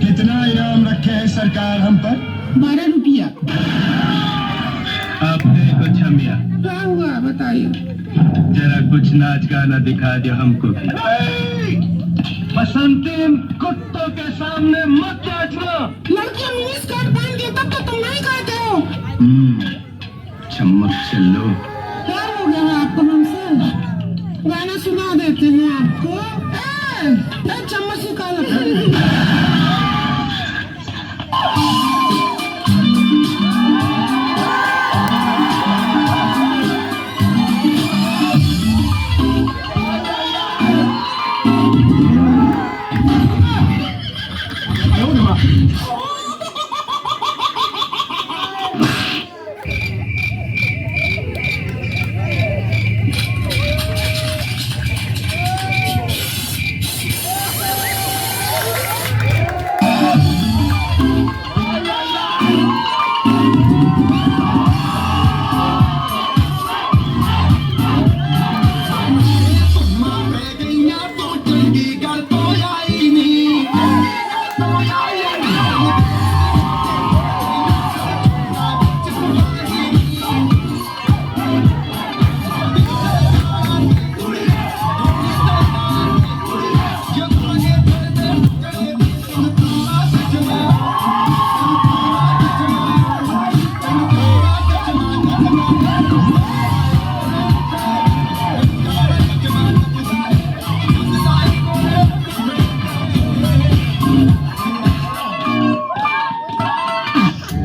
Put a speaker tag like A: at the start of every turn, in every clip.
A: कितना इनाम रखे है सरकार हम पर?
B: बारह रुपया।
A: आपने कुछ मिया
B: क्या हुआ बताइए
A: जरा कुछ नाच गाना दिखा दो हमको भी। बसंती कुत्तों के सामने मत नाचना
B: लड़कियाँ मिनी स्कर्ट पहन के तब तो तुम नहीं करते हो।
A: चम्मच से लो।
B: क्या हो गया आपको हमसे? गाना सुना देते हैं आपको। ए, ए, 了。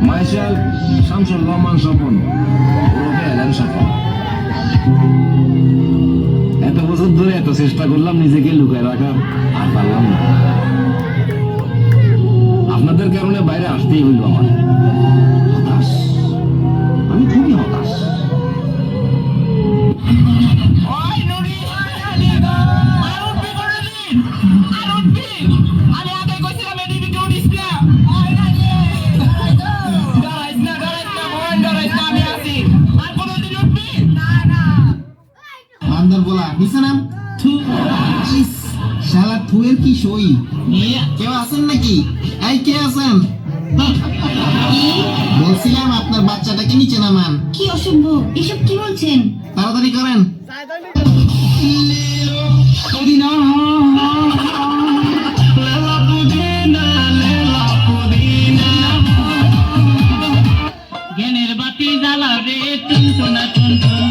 C: Myself, Samson Roman Sopon, ওরফে অ্যালান সফন এত বছর ধরে এত চেষ্টা করলাম নিজেকে লুকায় রাখার আর পারলাম না। আপনাদের কারণে বাইরে আসতেই হইল আমার। হতাশ।
D: বান্দর বলা নিচে নাম ইস, শালা থুয়ের কি সই? কেউ আছেন নাকি? এই কে আছেন? বলছিলাম আপনার বাচ্চাটাকে নিচে নামান।
E: কি অসভ্য এসব কি বলছেন?
D: তাড়াতাড়ি করেন।
F: জ্ঞানের বাতি জ্বালাও রে টুনটুনা টুনটুন।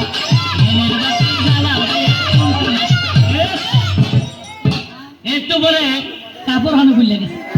F: জ্ঞানের বাতি পরে কাপড় হানো খুললে গেছে।